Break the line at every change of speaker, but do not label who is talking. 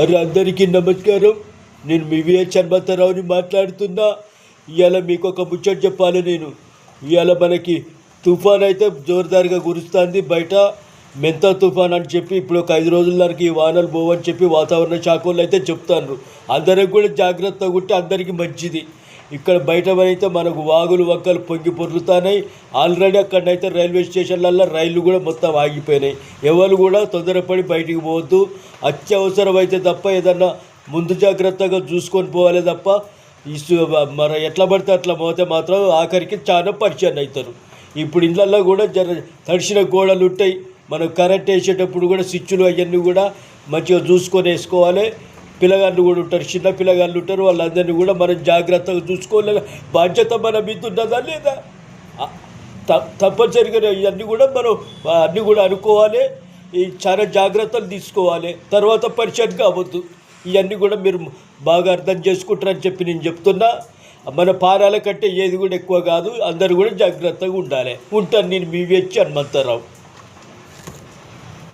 అరే అందరికీ నమస్కారం. నేను మీ విఎస్ హనుమంతరావుని మాట్లాడుతున్నా. ఇవాళ మీకు ఒక ముచ్చట చెప్పాలి నేను. ఇవాళ మనకి తుఫాన్ అయితే జోరుదారుగా కురుస్తుంది బయట. మెంత తుఫాన్ అని చెప్పి ఇప్పుడు ఒక ఐదు రోజుల దానికి ఈ వానలు పోవని చెప్పి వాతావరణ శాఖ వాళ్ళు అయితే చెప్తాను అందరికి కూడా జాగ్రత్తగా ఉంటే అందరికీ మంచిది. ఇక్కడ బయట అయితే మనకు వాగులు వక్కలు పొంగి పొర్లుతున్నాయి ఆల్రెడీ అక్కడైతే రైల్వే స్టేషన్లలో రైళ్ళు కూడా మొత్తం ఆగిపోయినాయి ఎవరు కూడా తొందరపడి బయటికి పోవద్దు. అత్యవసరం అయితే తప్ప ఏదన్నా ముందు జాగ్రత్తగా చూసుకొని పోవాలి తప్ప ఇసు మన ఎట్లా పడితే అట్లా పోతే మాత్రం ఆఖరికి చాలా పరిచయం అవుతారు ఇప్పుడు ఇళ్ళల్లో కూడా జర తడిసిన గోడలు ఉంటాయి. మనం కరెంట్ వేసేటప్పుడు కూడా స్విచ్లు అవన్నీ కూడా మంచిగా చూసుకొని వేసుకోవాలి. పిల్లగాళ్ళు కూడా ఉంటారు చిన్న పిల్లగాళ్ళు ఉంటారు వాళ్ళందరినీ కూడా మనం జాగ్రత్తగా చూసుకోవాలి. బాధ్యత మన మీద ఉన్నదా లేదా? తప్పనిసరిగా ఇవన్నీ కూడా మనం అన్నీ కూడా అనుకోవాలి. ఈ చాలా జాగ్రత్తలు తీసుకోవాలి. తర్వాత పరిచయం కావద్దు. ఇవన్నీ కూడా మీరు బాగా అర్థం చేసుకుంటారని చెప్పి నేను చెప్తున్నా. మన పారాల కంటే ఏది కూడా ఎక్కువ కాదు. అందరూ కూడా జాగ్రత్తగా ఉండాలి. ఉంటాను నేను మీ వచ్చి హనుమంతరావు.